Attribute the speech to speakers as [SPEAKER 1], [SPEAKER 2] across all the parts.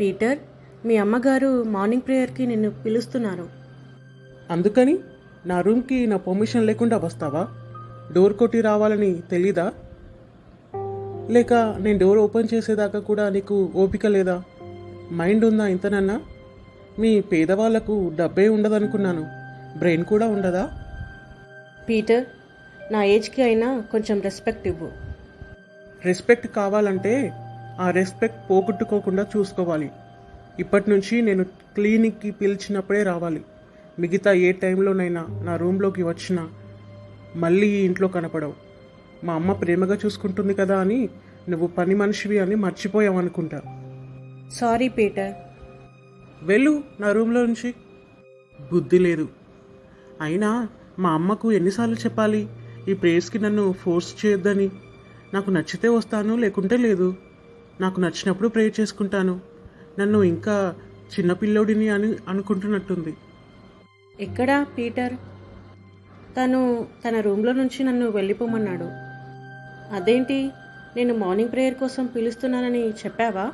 [SPEAKER 1] Peter మీ అమ్మగారు morning ప్రేయర్కి నిన్ను పిలుస్తున్నారు.
[SPEAKER 2] అందుకని నా రూమ్కి నా పర్మిషన్ లేకుండా వస్తావా? డోర్ కొట్టి రావాలని తెలీదా? లేక నేను డోర్ ఓపెన్ చేసేదాకా కూడా నీకు ఓపిక లేదా? మైండ్ ఉందా ఇంతనన్నా? మీ పేదవాళ్ళకు డబ్బే ఉండదనుకున్నాను. బ్రెయిన్ కూడా ఉండదా?
[SPEAKER 1] పీటర్ నా ఏజ్కి అయినా కొంచెం రెస్పెక్ట్ ఇవ్వు.
[SPEAKER 2] రెస్పెక్ట్ కావాలంటే ఆ రెస్పెక్ట్ పోగొట్టుకోకుండా చూసుకోవాలి. ఇప్పటి నుంచి నేను క్లినిక్కి పిలిచినప్పుడే రావాలి. మిగతా ఏ టైంలోనైనా నా రూమ్లోకి వచ్చినా మళ్ళీ ఈ ఇంట్లో కనపడవు. మా అమ్మ ప్రేమగా చూసుకుంటుంది కదా అని నువ్వు పని మనిషివి అని మర్చిపోయావు అనుకుంటా
[SPEAKER 1] సారీ పీటర్.
[SPEAKER 2] వెళ్ళు నా రూమ్లో నుంచి. బుద్ధి లేదు. అయినా మా అమ్మకు ఎన్నిసార్లు చెప్పాలి ఈ ప్రేయర్స్కి నన్ను ఫోర్స్ చేయొద్దని. నాకు నచ్చితే వస్తాను లేకుంటే లేదు. నాకు నచ్చినప్పుడు ప్రేయర్ చేసుకుంటాను. నన్ను ఇంకా చిన్నపిల్లోడిని అని అనుకుంటున్నట్టుంది.
[SPEAKER 1] ఎక్కడా పీటర్? తను తన రూమ్లో నుంచి నన్ను వెళ్ళిపోమన్నాడు. అదేంటి? నేను మార్నింగ్ ప్రేయర్ కోసం పిలుస్తున్నానని చెప్పావా?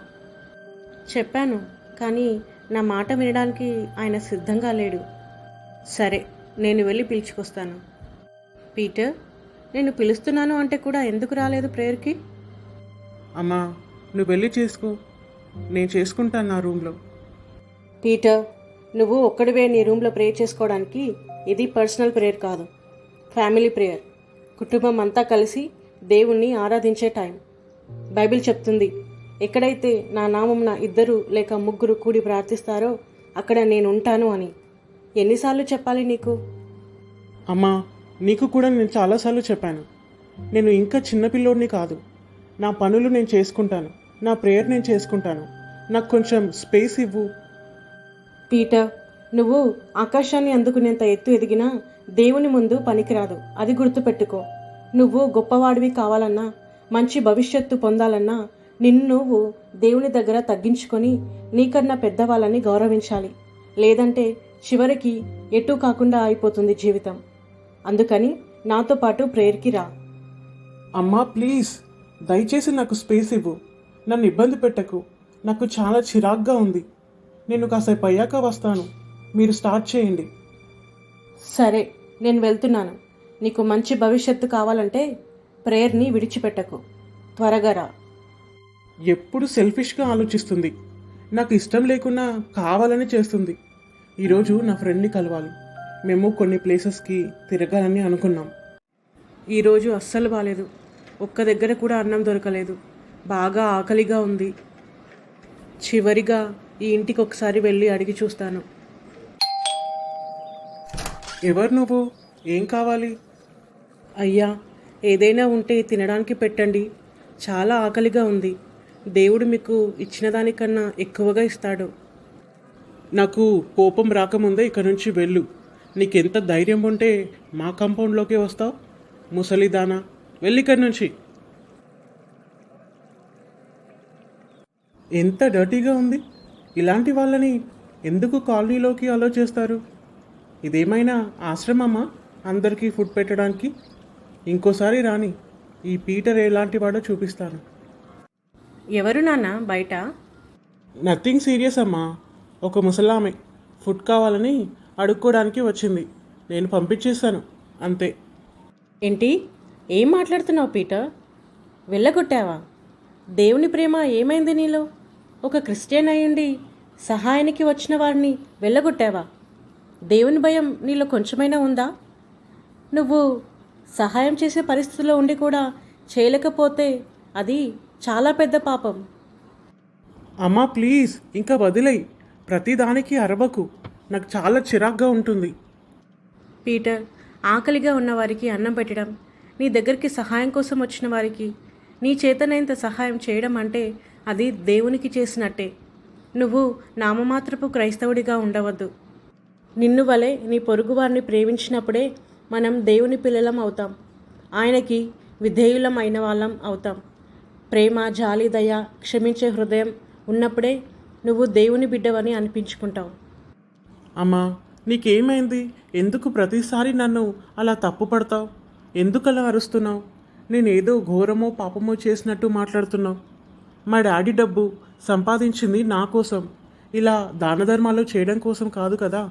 [SPEAKER 1] చెప్పాను కానీ నా మాట వినడానికి ఆయన సిద్ధంగా లేడు. సరే నేను వెళ్ళి పిలుచుకొస్తాను. పీటర్ నేను పిలుస్తున్నాను అంటే కూడా ఎందుకు రాలేదు ప్రేయర్కి?
[SPEAKER 2] అమ్మా నువ్వు వెళ్ళి చేసుకో. నేను చేసుకుంటాను నా రూమ్లో.
[SPEAKER 1] పీటర్ నువ్వు ఒక్కడివే నీ రూమ్లో ప్రేయర్ చేసుకోవడానికి ఇది పర్సనల్ ప్రేయర్ కాదు. Family prayer. కుటుంబం అంతా కలిసి దేవుణ్ణి ఆరాధించే టైం. బైబిల్ చెప్తుంది ఎక్కడైతే నా నామంన ఇద్దరు లేక ముగ్గురు కూడి ప్రార్థిస్తారో అక్కడ నేను ఉంటాను అని. ఎన్నిసార్లు చెప్పాలి నీకు?
[SPEAKER 2] అమ్మా నీకు కూడా నేను చాలాసార్లు చెప్పాను. నేను ఇంకా చిన్నపిల్లోడిని కాదు. నా పనులు నేను చేసుకుంటాను. నా ప్రేయర్ నేను చేసుకుంటాను. నాకు కొంచెం స్పేస్ ఇవ్వు.
[SPEAKER 1] పీటర్ నువ్వు ఆకాశాన్ని అందుకునేంత ఎత్తు ఎదిగినా దేవుని ముందు పనికిరాదు. అది గుర్తుపెట్టుకో. నువ్వు గొప్పవాడివి కావాలన్నా మంచి భవిష్యత్తు పొందాలన్నా నిన్ను నువ్వు దేవుని దగ్గర తగ్గించుకొని నీకన్నా పెద్దవాళ్ళని గౌరవించాలి. లేదంటే చివరికి ఎటు కాకుండా అయిపోతుంది జీవితం. అందుకని నాతో పాటు ప్రేయర్కి రా.
[SPEAKER 2] అమ్మా ప్లీజ్. దయచేసి నాకు స్పేస్ ఇవ్వు. నన్ను ఇబ్బంది పెట్టకు. నాకు చాలా చిరాగ్గా ఉంది. నేను కాసేపు అయ్యాక వస్తాను. మీరు స్టార్ట్ చేయండి.
[SPEAKER 1] సరే నేను వెళ్తున్నాను. నీకు మంచి భవిష్యత్తు కావాలంటే ప్రేయర్ని విడిచిపెట్టకు. త్వరగా రా.
[SPEAKER 2] ఎప్పుడు సెల్ఫిష్గా ఆలోచిస్తుంది. నాకు ఇష్టం లేకున్నా కావాలని చేస్తుంది. ఈరోజు నా ఫ్రెండ్ని కలవాలి. మేము కొన్ని ప్లేసెస్కి తిరగాలని అనుకున్నాం.
[SPEAKER 1] ఈరోజు అస్సలు బాలేదు. ఒక్క దగ్గర కూడా అన్నం దొరకలేదు. బాగా ఆకలిగా ఉంది. చివరిగా ఈ ఇంటికి ఒకసారి వెళ్ళి అడిగి చూస్తాను.
[SPEAKER 2] ఎవరు నువ్వు? ఏం కావాలి?
[SPEAKER 1] అయ్యా ఏదైనా ఉంటే తినడానికి పెట్టండి. చాలా ఆకలిగా ఉంది. దేవుడు మీకు ఇచ్చిన దానికన్నా ఎక్కువగా ఇస్తాడు.
[SPEAKER 2] నాకు కోపం రాకముందే ఇక్కడి నుంచి వెళ్ళు. నీకెంత ధైర్యం ఉంటే మా కాంపౌండ్లోకి వస్తావు. ముసలిదానా వెళ్ళి ఇక్కడి నుంచి. ఎంత డర్టీగా ఉంది? ఇలాంటి వాళ్ళని ఎందుకు కాలనీలోకి అలో చేస్తారు? ఇదేమైనా ఆశ్రమమా? అందరికీ ఫుడ్ పెట్టడానికి? ఇంకోసారి రాని ఈ పీటర్ ఎలాంటి వాడో చూపిస్తాను.
[SPEAKER 1] ఎవరు నాన్న బయట?
[SPEAKER 2] నథింగ్ సీరియస్ అమ్మా. ఒక ముసలామె ఫుడ్ కావాలని అడుక్కోవడానికి వచ్చింది. నేను పంపించేశాను. అంతే.
[SPEAKER 1] ఏంటి? ఏం మాట్లాడుతున్నావు పీటర్ వెళ్ళగొట్టావా? దేవుని ప్రేమ ఏమైంది నీలో? ఒక క్రిస్టియన్ అయ్యుండి సహాయానికి వచ్చిన వారిని వెళ్ళగొట్టావా? దేవుని భయం నీలో కొంచెమైనా ఉందా? నువ్వు సహాయం చేసే పరిస్థితిలో ఉండి కూడా చేయలేకపోతే అది చాలా పెద్ద పాపం.
[SPEAKER 2] అమ్మా ప్లీజ్ ఇంకా వదిలేయి. ప్రతిదానికి అరవకు. నాకు చాలా చిరాగ్గా ఉంటుంది.
[SPEAKER 1] పీటర్ ఆకలిగా ఉన్న వారికి అన్నం పెట్టడం నీ దగ్గరికి సహాయం కోసం వచ్చిన వారికి నీ చేతనైనంత సహాయం చేయడం అంటే అది దేవునికి చేసినట్టే. నువ్వు నామమాత్రపు క్రైస్తవుడిగా ఉండవద్దు. నిన్ను వలె నీ పొరుగువారిని ప్రేమించినప్పుడే మనం దేవుని పిల్లలం అవుతాం. ఆయనకి విధేయులం అయిన వాళ్ళం అవుతాం. ప్రేమ జాలి దయ క్షమించే హృదయం ఉన్నప్పుడే నువ్వు దేవుని బిడ్డవని అనిపించుకుంటావు.
[SPEAKER 2] అమ్మా నీకేమైంది? ఎందుకు ప్రతిసారి నన్ను అలా తప్పు పడతావు ఎందుకలా అరుస్తున్నావు? నేనేదో ఘోరమో పాపమో చేసినట్టు మాట్లాడుతున్నావు. మా డాడీ డబ్బు సంపాదించింది నా కోసం. ఇలా దాన ధర్మాలు చేయడం కోసం కాదు కదా.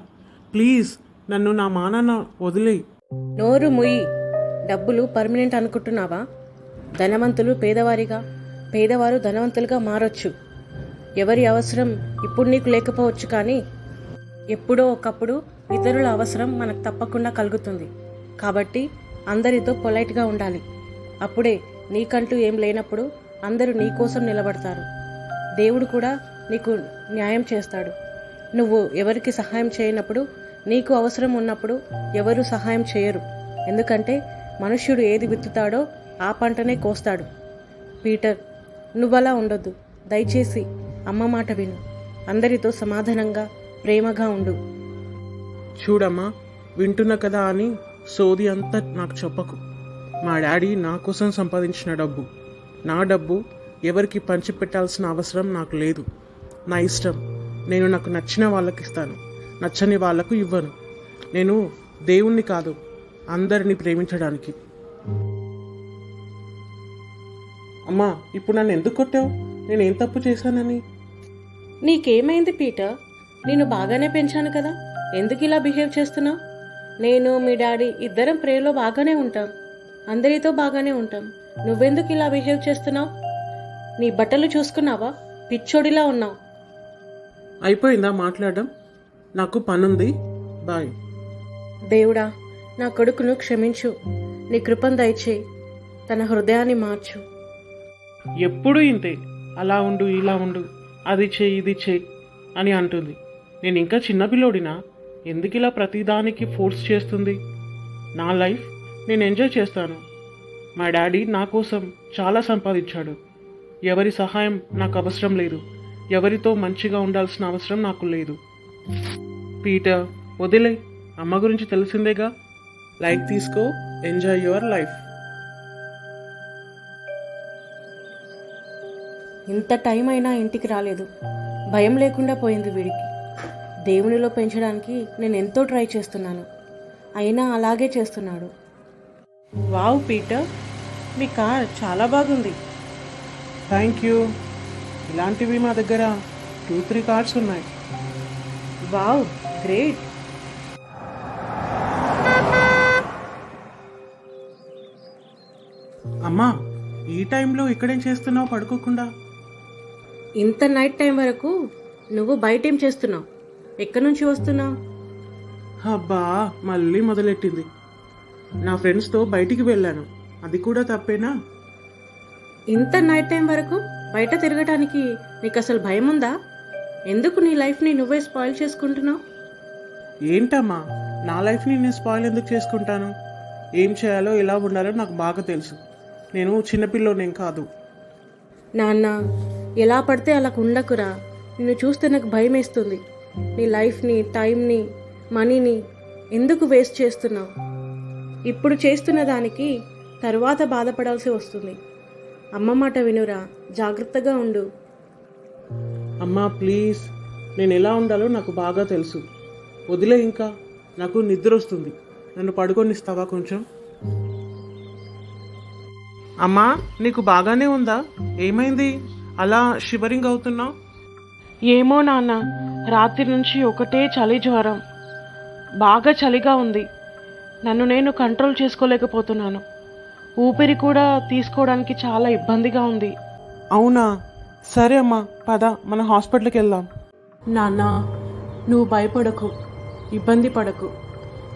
[SPEAKER 2] ప్లీజ్ నన్ను నా మానాన్న వదిలేయి.
[SPEAKER 1] నోరు ముయ్యి డబ్బులు పర్మనెంట్ అనుకుంటున్నావా? ధనవంతులు పేదవారిగా పేదవారు ధనవంతులుగా మారొచ్చు. ఎవరి అవసరం ఇప్పుడు నీకు లేకపోవచ్చు కానీ ఎప్పుడో ఒకప్పుడు ఇతరుల అవసరం మనకు తప్పకుండా కలుగుతుంది. కాబట్టి అందరితో పొలైట్గా ఉండాలి. అప్పుడే నీకంటూ ఏం లేనప్పుడు అందరూ నీ కోసం నిలబడతారు. దేవుడు కూడా నీకు న్యాయం చేస్తాడు. నువ్వు ఎవరికి సహాయం చేయనప్పుడు నీకు అవసరం ఉన్నప్పుడు ఎవరు సహాయం చేయరు. ఎందుకంటే మనుష్యుడు ఏది విత్తుతాడో ఆ పంటనే కోస్తాడు. పీటర్ నువ్వలా ఉండొద్దు. దయచేసి అమ్మ మాట విను. అందరితో సమాధానంగా ప్రేమగా ఉండు.
[SPEAKER 2] చూడమ్మా వింటున్నా కదా అని సోది అంతా నాకు చెప్పకు. మా డాడీ నా కోసం సంపాదించిన డబ్బు. నా డబ్బు ఎవరికి పంచిపెట్టాల్సిన అవసరం నాకు లేదు. నా ఇష్టం. నేను నాకు నచ్చిన వాళ్ళకి ఇస్తాను. నచ్చని వాళ్ళకు ఇవ్వను. నేను దేవుణ్ణి కాదు అందరిని ప్రేమించడానికి. అమ్మా ఇప్పుడు నన్ను ఎందుకు కొట్టావు? నేను ఏం తప్పు చేశానని?
[SPEAKER 1] నీకేమైంది పీటర్? నేను బాగానే పెంచాను కదా. ఎందుకు ఇలా బిహేవ్ చేస్తున్నావు? నేను మీ డాడీ ఇద్దరం ప్రేమలో బాగానే ఉంటాం. అందరితో బాగానే ఉంటాం. నువ్వెందుకు ఇలా బిహేవ్ చేస్తున్నావు? నీ బట్టలు చూసుకున్నావా? పిచ్చోడిలా ఉన్నావు.
[SPEAKER 2] అయిపోయిందా మాట్లాడడం? నాకు పనుంది. బాయ్.
[SPEAKER 1] దేవుడా నా కొడుకును క్షమించు. నీ కృపను దయచేయి. తన హృదయాన్ని మార్చు.
[SPEAKER 2] ఎప్పుడు ఇంతే. అలా ఉండు ఇలా ఉండు. అది చెయ్యి ఇది చెయ్యి అని అంటుంది. నేను ఇంకా చిన్నపిల్లోడినా ఎందుకు ఇలా ప్రతిదానికి ఫోర్స్ చేస్తుంది? నా లైఫ్ నేను ఎంజాయ్ చేస్తాను. మా డాడీ నా కోసం చాలా సంపాదించాడు. ఎవరి సహాయం నాకు అవసరం లేదు. ఎవరితో మంచిగా ఉండాల్సిన అవసరం నాకు లేదు. పీటర్ వదిలే. అమ్మ గురించి తెలిసిందేగా? లైక్ తీసుకో. Enjoy your life.
[SPEAKER 1] ఇంత టైం అయినా ఇంటికి రాలేదు. భయం లేకుండా పోయింది వీడికి. దేవునిలో పెంచడానికి నేను ఎంతో ట్రై చేస్తున్నాను. అయినా అలాగే చేస్తున్నాడు. Wow Peter. మీ కార్ చాలా బాగుంది.
[SPEAKER 2] థ్యాంక్ యూ ఇలాంటివి మా దగ్గర టూ త్రీ కార్డ్స్ ఉన్నాయి.
[SPEAKER 1] Wow great.
[SPEAKER 2] అమ్మా ఈ టైంలో ఇక్కడేం చేస్తున్నావు? పడుకోకుండా.
[SPEAKER 1] ఇంత నైట్ టైం వరకు నువ్వు బయట ఏం చేస్తున్నావు? ఎక్కడి నుంచి వస్తున్నావు?
[SPEAKER 2] అబ్బా మళ్ళీ మొదలెట్టింది. నా ఫ్రెండ్స్తో బయటికి వెళ్ళాను. అది కూడా తప్పేనా?
[SPEAKER 1] ఇంత నైట్ టైం వరకు బయట తిరగటానికి నీకు అసలు భయం ఉందా ఎందుకు నీ లైఫ్ని నువ్వే స్పాయిల్ చేసుకుంటున్నావు?
[SPEAKER 2] ఏంటమ్మా? నా లైఫ్ని నేను స్పాయిల్ ఎందుకు చేసుకుంటాను? ఏం చేయాలో ఎలా ఉండాలో నాకు బాగా తెలుసు. నేను చిన్నపిల్లోనేం కాదు.
[SPEAKER 1] నాన్న ఎలా పడితే అలా ఉండకురా. నిన్ను చూస్తే నాకు భయం వేస్తుంది నీ లైఫ్ని టైంని మనీని ఎందుకు వేస్ట్ చేస్తున్నావు? ఇప్పుడు చేస్తున్న దానికి తరువాత బాధపడాల్సి వస్తుంది. అమ్మ మాట వినురా జాగ్రత్తగా ఉండు.
[SPEAKER 2] అమ్మా ప్లీజ్ నేను ఎలా ఉండాలో నాకు బాగా తెలుసు. వదిలే ఇంకా నాకు నిద్ర వస్తుంది. నన్ను పడుకొనిస్తావా కొంచెం? అమ్మా నీకు బాగానే ఉందా? ఏమైంది? అలా షివరింగ్ అవుతున్నావు?
[SPEAKER 1] ఏమో నాన్న రాత్రి నుంచి ఒకటే చలి జ్వరం. బాగా చలిగా ఉంది. నన్ను నేను కంట్రోల్ చేసుకోలేకపోతున్నాను. ఊపిరి కూడా తీసుకోవడానికి చాలా ఇబ్బందిగా ఉంది.
[SPEAKER 2] అవునా? సరే అమ్మా పద మన హాస్పిటల్కి వెళ్దాం.
[SPEAKER 1] నాన్న నువ్వు భయపడకు ఇబ్బంది పడకు.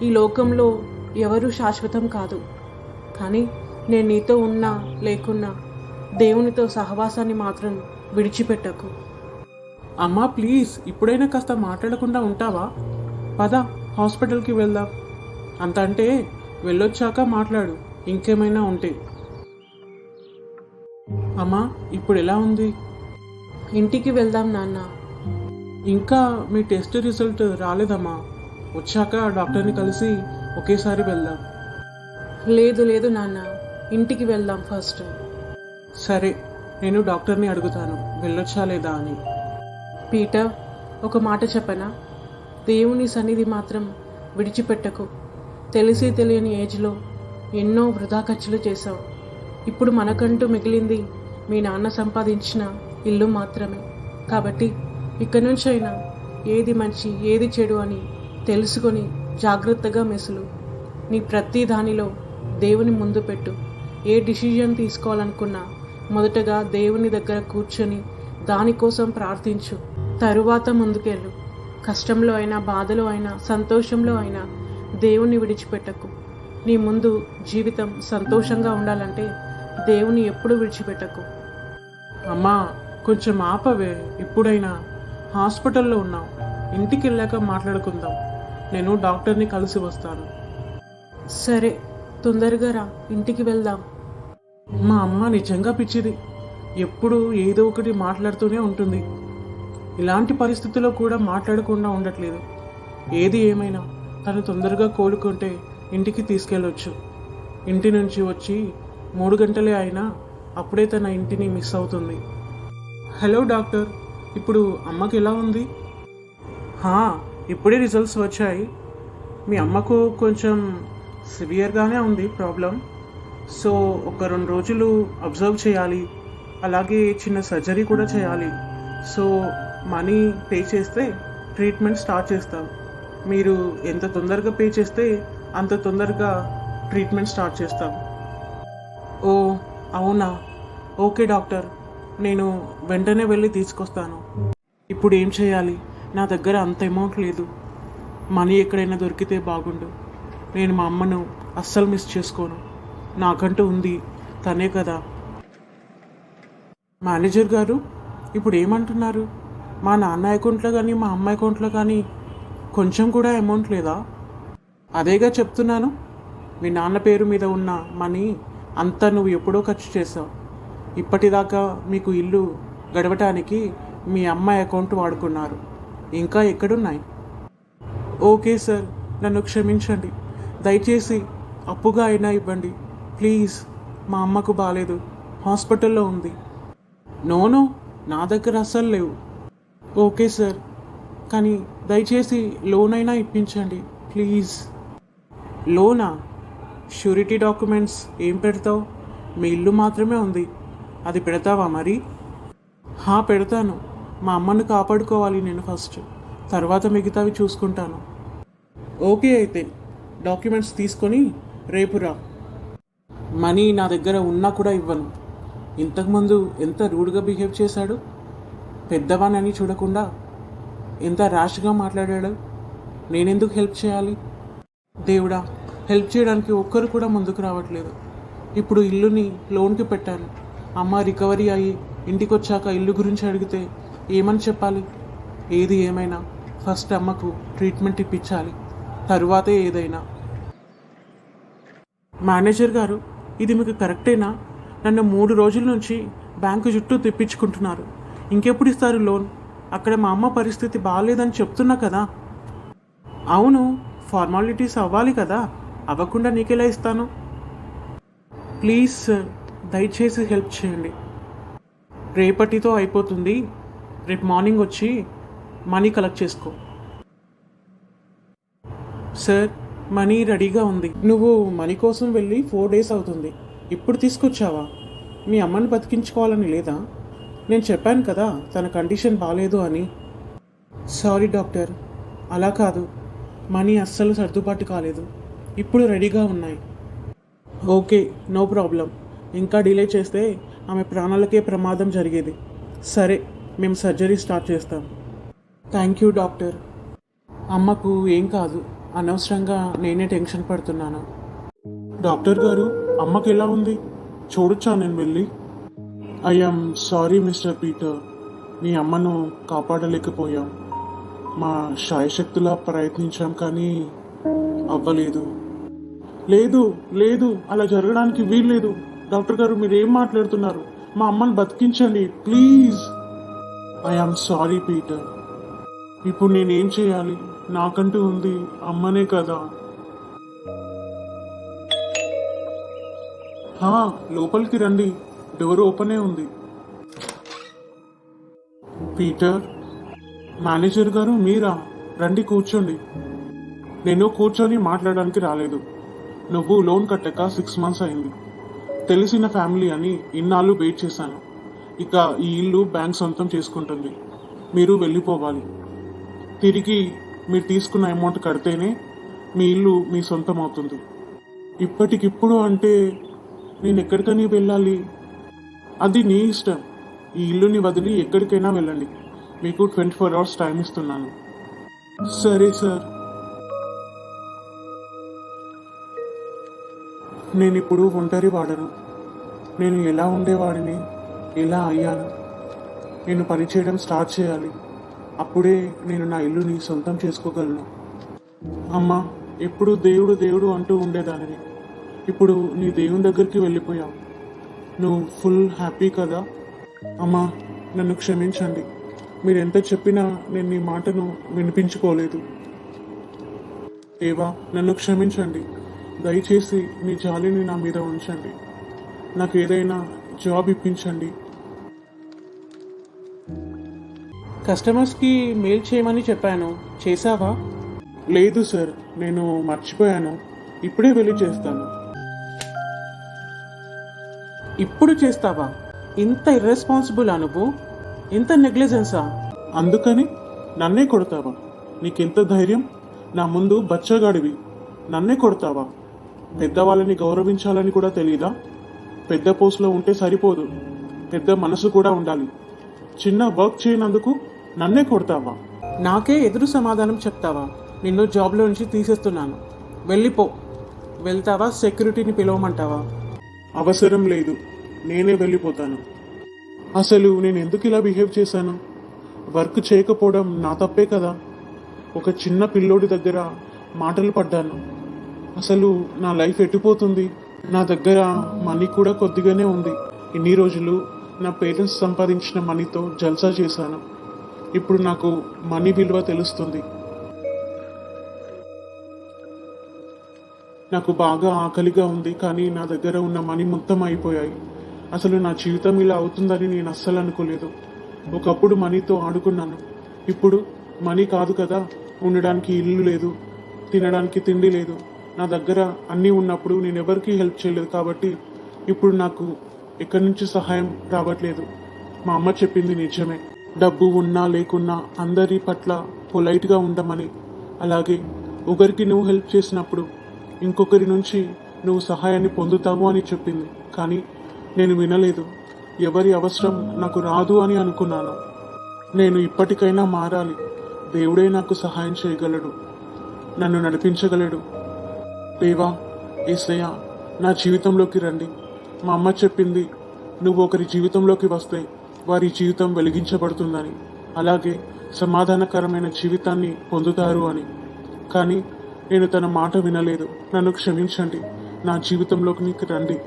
[SPEAKER 1] ఈ లోకంలో ఎవరు శాశ్వతం కాదు. కానీ నేను నీతో ఉన్నా లేకున్నా దేవునితో సహవాసాన్ని మాత్రం విడిచిపెట్టకు.
[SPEAKER 2] అమ్మా ప్లీజ్ ఇప్పుడైనా కాస్త మాట్లాడకుండా ఉంటావా? పద హాస్పిటల్కి వెళ్దాం. అంత అంటే వెళ్ళొచ్చాక మాట్లాడు ఇంకేమైనా ఉంటే. అమ్మా ఇప్పుడు ఎలా ఉంది?
[SPEAKER 1] ఇంటికి వెళ్దాం నాన్న.
[SPEAKER 2] ఇంకా మీ టెస్ట్ రిజల్ట్ రాలేదమ్మా. వచ్చాక డాక్టర్ని కలిసి ఒకేసారి వెళ్దాం.
[SPEAKER 1] లేదు లేదు నాన్న. ఇంటికి వెళ్దాం ఫస్ట్.
[SPEAKER 2] సరే నేను డాక్టర్ని అడుగుతాను వెళ్ళొచ్చా లేదా అని.
[SPEAKER 1] పీటర్ ఒక మాట చెప్పనా? దేవుని సన్నిధి మాత్రం విడిచిపెట్టకు. తెలిసి తెలియని ఏజ్లో ఎన్నో వృధా ఖర్చులు చేశావు. ఇప్పుడు మనకంటూ మిగిలింది మీ నాన్న సంపాదించిన ఇల్లు మాత్రమే. కాబట్టి ఇక్కడి నుంచి అయినా ఏది మంచి ఏది చెడు అని తెలుసుకొని జాగ్రత్తగా మెసులు. నీ ప్రతి దానిలో దేవుని ముందు పెట్టు. ఏ డిసిజన్ తీసుకోవాలనుకున్నా మొదటగా దేవుని దగ్గర కూర్చొని దానికోసం ప్రార్థించు. తరువాత ముందుకెళ్ళు. కష్టంలో అయినా బాధలో అయినా సంతోషంలో అయినా దేవుణ్ణి విడిచిపెట్టకు. నీ ముందు జీవితం సంతోషంగా ఉండాలంటే దేవుని ఎప్పుడు విడిచిపెట్టకు.
[SPEAKER 2] అమ్మా కొంచెం ఆపవే. ఇప్పుడైనా హాస్పిటల్లో ఉన్నాం ఇంటికి వెళ్ళాక మాట్లాడుకుందాం. నేను డాక్టర్ని కలిసి వస్తాను.
[SPEAKER 1] సరే తొందరగా రా. ఇంటికి వెళ్దాం.
[SPEAKER 2] మా అమ్మ నిజంగా పిచ్చిది. ఎప్పుడు ఏదో ఒకటి మాట్లాడుతూనే ఉంటుంది. ఇలాంటి పరిస్థితుల్లో కూడా మాట్లాడకుండా ఉండట్లేదు. ఏది ఏమైనా తను తొందరగా కోలుకుంటే ఇంటికి తీసుకెళ్ళొచ్చు. ఇంటి నుంచి వచ్చి మూడు గంటలే అయినా అప్పుడే తన ఇంటిని మిస్ అవుతుంది. హలో డాక్టర్ ఇప్పుడు అమ్మకి ఎలా ఉంది? హా ఇప్పుడే రిజల్ట్స్ వచ్చాయి. మీ అమ్మకు కొంచెం సివియర్గానే ఉంది ప్రాబ్లం. సో ఒక రెండు రోజులు అబ్జర్వ్ చేయాలి. అలాగే చిన్న సర్జరీ కూడా చేయాలి. సో మనీ పే చేస్తే ట్రీట్మెంట్ స్టార్ట్ చేస్తాం. మీరు ఎంత తొందరగా పే చేస్తే అంత తొందరగా ట్రీట్మెంట్ స్టార్ట్ చేస్తాం. ఓ అవునా? Okay doctor. నేను వెంటనే వెళ్ళి తీసుకొస్తాను. ఇప్పుడు ఏం చేయాలి? నా దగ్గర అంత అమౌంట్ లేదు. మనీ ఎక్కడైనా దొరికితే బాగుండు. నేను మా అమ్మను అస్సలు మిస్ చేసుకోను. నాకంటూ ఉంది. తనే కదా. మేనేజర్ గారు ఇప్పుడు ఏమంటున్నారు? మా నాన్న అకౌంట్లో కానీ మా అమ్మ అకౌంట్లో కానీ కొంచెం కూడా అమౌంట్ లేదా? అదేగా చెప్తున్నాను. మీ నాన్న పేరు మీద ఉన్న మనీ అంతా నువ్వు ఎప్పుడో ఖర్చు చేసావు ఇప్పటిదాకా మీకు ఇల్లు గడవటానికి మీ అమ్మ అకౌంట్ వాడుకున్నారు. ఇంకా ఎక్కడున్నాయి? ఓకే సార్ నన్ను క్షమించండి. దయచేసి అప్పుగా అయినా ఇవ్వండి. ప్లీజ్ మా అమ్మకు బాగాలేదు హాస్పిటల్లో ఉంది. నోనో నా దగ్గర అస్సలు లేవు. ఓకే సార్ కానీ దయచేసి లోన్ అయినా ఇప్పించండి ప్లీజ్. లోనా? షూరిటీ డాక్యుమెంట్స్ ఏం పెడతావు? మీ ఇల్లు మాత్రమే ఉంది. అది పెడతావా మరి? హా పెడతాను. మా అమ్మను కాపాడుకోవాలి నేను ఫస్ట్. తర్వాత మిగతావి చూసుకుంటాను. ఓకే అయితే డాక్యుమెంట్స్ తీసుకొని రేపు రా. మనీ నా దగ్గర ఉన్నా కూడా ఇవ్వను. ఇంతకుముందు ఎంత రూడ్గా బిహేవ్ చేశాడు? పెద్దవానని చూడకుండా ఎంత ర్యాష్గా మాట్లాడాడు? నేనెందుకు హెల్ప్ చేయాలి? దేవుడా హెల్ప్ చేయడానికి ఒక్కరు కూడా ముందుకు రావట్లేదు. ఇప్పుడు ఇల్లుని లోన్కి పెట్టాను. అమ్మ రికవరీ అయ్యి ఇంటికి వచ్చాక ఇల్లు గురించి అడిగితే ఏమని చెప్పాలి? ఏది ఏమైనా. ఫస్ట్ అమ్మకు ట్రీట్మెంట్ ఇప్పించాలి. తరువాతే ఏదైనా. మేనేజర్ గారు ఇది మీకు కరెక్టేనా? నన్ను మూడు రోజుల నుంచి బ్యాంకు చుట్టూ తెప్పించుకుంటున్నారు. ఇంకెప్పుడు ఇస్తారు లోన్? అక్కడ మా అమ్మ పరిస్థితి బాగాలేదని చెప్తున్నా కదా. అవును ఫార్మాలిటీస్ అవ్వాలి కదా. అవ్వకుండా నీకెలా ఇస్తాను? ప్లీజ్ సార్ దయచేసి హెల్ప్ చేయండి. రేపటితో అయిపోతుంది. రేపు మార్నింగ్ వచ్చి మనీ కలెక్ట్ చేసుకో. సార్ మనీ రెడీగా ఉంది. నువ్వు మనీ కోసం వెళ్ళి ఫోర్ డేస్ అవుతుంది. ఇప్పుడు తీసుకొచ్చావా? మీ అమ్మని బతికించుకోవాలని లేదా? నేను చెప్పాను కదా తన కండిషన్ బాగాలేదు అని. Sorry doctor. అలా కాదు. మనీ అస్సలు సర్దుబాటు కాలేదు. ఇప్పుడు రెడీగా ఉన్నాయి. Okay no problem. ఇంకా డిలే చేస్తే ఆమె ప్రాణాలకే ప్రమాదం జరిగేది. సరే మేము సర్జరీ స్టార్ట్ చేస్తాం. Thank you doctor. అమ్మకు ఏం కాదు. అనవసరంగా నేనే టెన్షన్ పడుతున్నాను. డాక్టర్ గారు అమ్మకి ఎలా ఉంది? చూడొచ్చా నేను వెళ్ళి? ఐఎమ్ సారీ మిస్టర్ పీటర్ మీ అమ్మను కాపాడలేకపోయాం. మా శాయశక్తులా ప్రయత్నించాం కానీ అవ్వలేదు. లేదు లేదు అలా జరగడానికి వీల్లేదు. డాక్టర్ గారు మీరు ఏం మాట్లాడుతున్నారు? మా అమ్మని బతికించండి please. I am sorry Peter ఇప్పుడు నేనేం చేయాలి? నాకంటూ ఉంది అమ్మనే కదా. లోపలికి రండి. డోర్ ఓపెనే ఉంది. పీటర్ మేనేజర్ గారు మీరా? రండి కూర్చోండి. నేను కూర్చొని మాట్లాడడానికి రాలేదు. నువ్వు లోన్ కట్టక సిక్స్ మంత్స్ అయింది. తెలిసిన ఫ్యామిలీ అని ఇన్నాళ్ళు వెయిట్ చేశాను. ఇక ఈ ఇల్లు బ్యాంక్ సొంతం చేసుకుంటుంది. మీరు వెళ్ళిపోవాలి. తిరిగి మీరు తీసుకున్న అమౌంట్ కడితేనే మీ ఇల్లు మీ సొంతం అవుతుంది. ఇప్పటికిప్పుడు అంటే నేను ఎక్కడికని వెళ్ళాలి? అది నీ ఇష్టం. ఈ ఇల్లుని వదిలి ఎక్కడికైనా వెళ్ళండి. మీకు ట్వంటీ ఫోర్ అవర్స్ టైం ఇస్తున్నాను. సరే సార్. నేను ఇప్పుడు ఒంటరి వాడను. నేను ఎలా ఉండేవాడిని ఎలా అయ్యాను? నేను పనిచేయడం స్టార్ట్ చేయాలి. అప్పుడే నేను నా ఇల్లుని సొంతం చేసుకోగలను. అమ్మా ఎప్పుడు దేవుడు దేవుడు అంటూ ఉండేదానివి. ఇప్పుడు నీ దేవుని దగ్గరికి వెళ్ళిపోయావు. నువ్వు ఫుల్ హ్యాపీ కదా? అమ్మా నన్ను క్షమించండి. మీరు ఎంత చెప్పినా నేను నీ మాటను వినిపించుకోలేదు. దేవా నన్ను క్షమించండి. దయచేసి మీ జాలిని నా మీద ఉంచండి. నాకు ఏదైనా జాబ్ ఇప్పించండి. కస్టమర్స్కి మెయిల్ చేయమని చెప్పాను. చేశావా? లేదు సార్ నేను మర్చిపోయాను. ఇప్పుడే వెళ్ళి చేస్తాను. ఇప్పుడు చేస్తావా? ఇంత ఇర్రెస్పాన్సిబుల్ నువ్వు? ఇంత నెగ్లిజెన్సా అందుకని నన్నే కొడతావా? నీకెంత ధైర్యం? నా ముందు బచ్చగాడివి. నన్నే కొడతావా? పెద్దవాళ్ళని గౌరవించాలని కూడా తెలియదా పెద్ద పోస్ట్లో ఉంటే సరిపోదు. పెద్ద మనసు కూడా ఉండాలి. చిన్న వర్క్ చేయనందుకు నన్నే కొడతావా? నాకే ఎదురు సమాధానం చెప్తావా? నిన్ను జాబ్లో నుంచి తీసేస్తున్నాను. వెళ్ళిపో. వెళ్తావా? సెక్యూరిటీని పిలవమంటావా? అవసరం లేదు. నేనే వెళ్ళిపోతాను. అసలు నేను ఎందుకు ఇలా బిహేవ్ చేశాను? వర్క్ చేయకపోవడం నా తప్పే కదా? ఒక చిన్న పిల్లోడి దగ్గర మాటలు పడ్డాను. అసలు నా లైఫ్ ఎట్టిపోతుంది నా దగ్గర మనీ కూడా కొద్దిగానే ఉంది. ఇన్ని రోజులు నా పేరెంట్స్ సంపాదించిన మనీతో జల్సా చేశాను. ఇప్పుడు నాకు మనీ విలువ తెలుస్తుంది. నాకు బాగా ఆకలిగా ఉంది కానీ నా దగ్గర ఉన్న మనీ మొత్తం అయిపోయాయి. అసలు నా జీవితం ఇలా అవుతుందని నేను అస్సలు అనుకోలేదు. ఒకప్పుడు మనీతో ఆడుకున్నాను. ఇప్పుడు మనీ కాదు కదా ఉండడానికి ఇల్లు లేదు తినడానికి తిండి లేదు. నా దగ్గర అన్నీ ఉన్నప్పుడు నేను ఎవరికీ హెల్ప్ చేయలేదు కాబట్టి ఇప్పుడు నాకు ఎక్కడి నుంచి సహాయం రావట్లేదు. మా అమ్మ చెప్పింది నిజమే. డబ్బు ఉన్నా లేకున్నా అందరి పట్ల పొలైట్గా ఉండమని. అలాగే ఒకరికి నువ్వు హెల్ప్ చేసినప్పుడు ఇంకొకరి నుంచి నువ్వు సహాయాన్ని పొందుతావు అని చెప్పింది. కానీ నేను వినలేదు. ఎవరి అవసరం నాకు రాదు అని అనుకున్నాను. నేను ఇప్పటికైనా మారాలి. దేవుడే నాకు సహాయం చేయగలడు. నన్ను నడిపించగలడు. దేవా ఏసయ్య నా జీవితంలోకి రండి. మా అమ్మ చెప్పింది నువ్వు ఒకరి జీవితంలోకి వస్తే వారి జీవితం వెలిగించబడుతుందని. అలాగే సమాధానకరమైన జీవితాన్ని పొందుతారు అని. కానీ నేను తన మాట వినలేదు. నన్ను క్షమించండి. నా జీవితంలోకి నీకు రండి.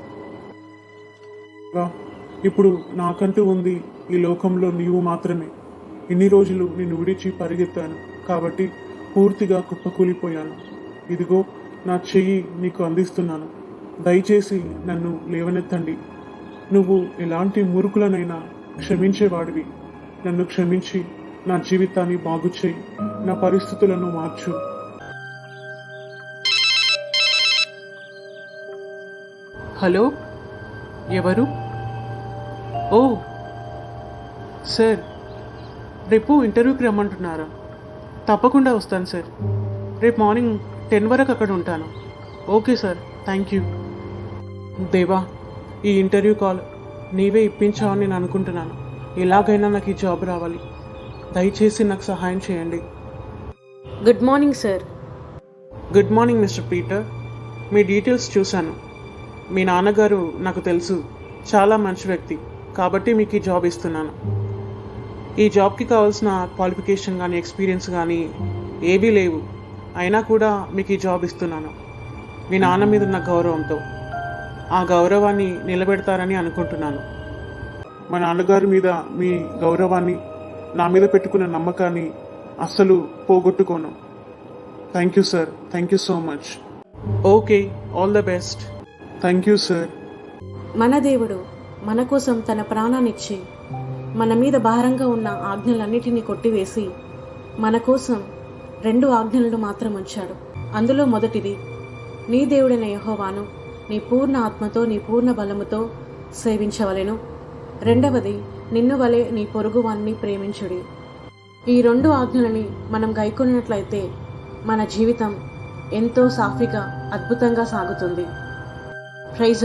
[SPEAKER 2] ఇప్పుడు నాకంటూ ఉంది ఈ లోకంలో నీవు మాత్రమే. ఇన్ని రోజులు నిన్ను విడిచి పరిగెత్తాను. కాబట్టి పూర్తిగా కుప్పకూలిపోయాను. ఇదిగో నా చెయ్యి నీకు అందిస్తున్నాను. దయచేసి నన్ను లేవనెత్తండి. నువ్వు ఎలాంటి మురుకులనైనా క్షమించేవాడివి. నన్ను క్షమించి నా జీవితాన్ని బాగుచేయి నా పరిస్థితులను మార్చు. హలో? ఎవరు? ఓ సార్ రేపు ఇంటర్వ్యూకి రమ్మంటున్నారా? తప్పకుండా వస్తాను సార్. రేపు మార్నింగ్ టెన్ వరకు అక్కడ ఉంటాను. Okay sir. Thank you. దేవా ఈ ఇంటర్వ్యూ కాల్ నీవే ఇప్పించావని నేను అనుకుంటున్నాను. ఎలాగైనా నాకు ఈ జాబ్ రావాలి. దయచేసి నాకు సహాయం చేయండి.
[SPEAKER 1] Good morning sir.
[SPEAKER 2] Good morning mister Peter. మీ డీటెయిల్స్ చూశాను. మీ నాన్నగారు నాకు తెలుసు చాలా మంచి వ్యక్తి. కాబట్టి మీకు ఈ జాబ్ ఇస్తున్నాను. ఈ జాబ్కి కావాల్సిన క్వాలిఫికేషన్ కానీ ఎక్స్పీరియన్స్ కానీ ఏవీ లేవు. అయినా కూడా మీకు ఈ జాబ్ ఇస్తున్నాను. మీ నాన్న మీద ఉన్న గౌరవంతో. ఆ గౌరవాన్ని నిలబెడతారని అనుకుంటున్నాను. మా నాన్నగారి మీద మీ గౌరవాన్ని నా మీద పెట్టుకున్న నమ్మకాన్ని అస్సలు పోగొట్టుకోను. Thank you sir. Thank you so much. Okay. All the best. Thank you sir.
[SPEAKER 1] మన దేవుడు మన కోసం తన ప్రాణాన్నిచ్చి మన మీద భారంగా ఉన్న ఆజ్ఞలన్నిటినీ కొట్టివేసి మన కోసం రెండు ఆజ్ఞలను మాత్రం ఉంచాడు. అందులో మొదటిది నీ దేవుడైన యహోవాను నీ పూర్ణ ఆత్మతో నీ పూర్ణ బలముతో సేవించవలెను. రెండవది నిన్ను వలె నీ పొరుగువాన్ని ప్రేమించుడి. ఈ రెండు ఆజ్ఞలని మనం గైకొన్నట్లయితే మన జీవితం ఎంతో సాఫీగా అద్భుతంగా సాగుతుంది. ప్రైజ్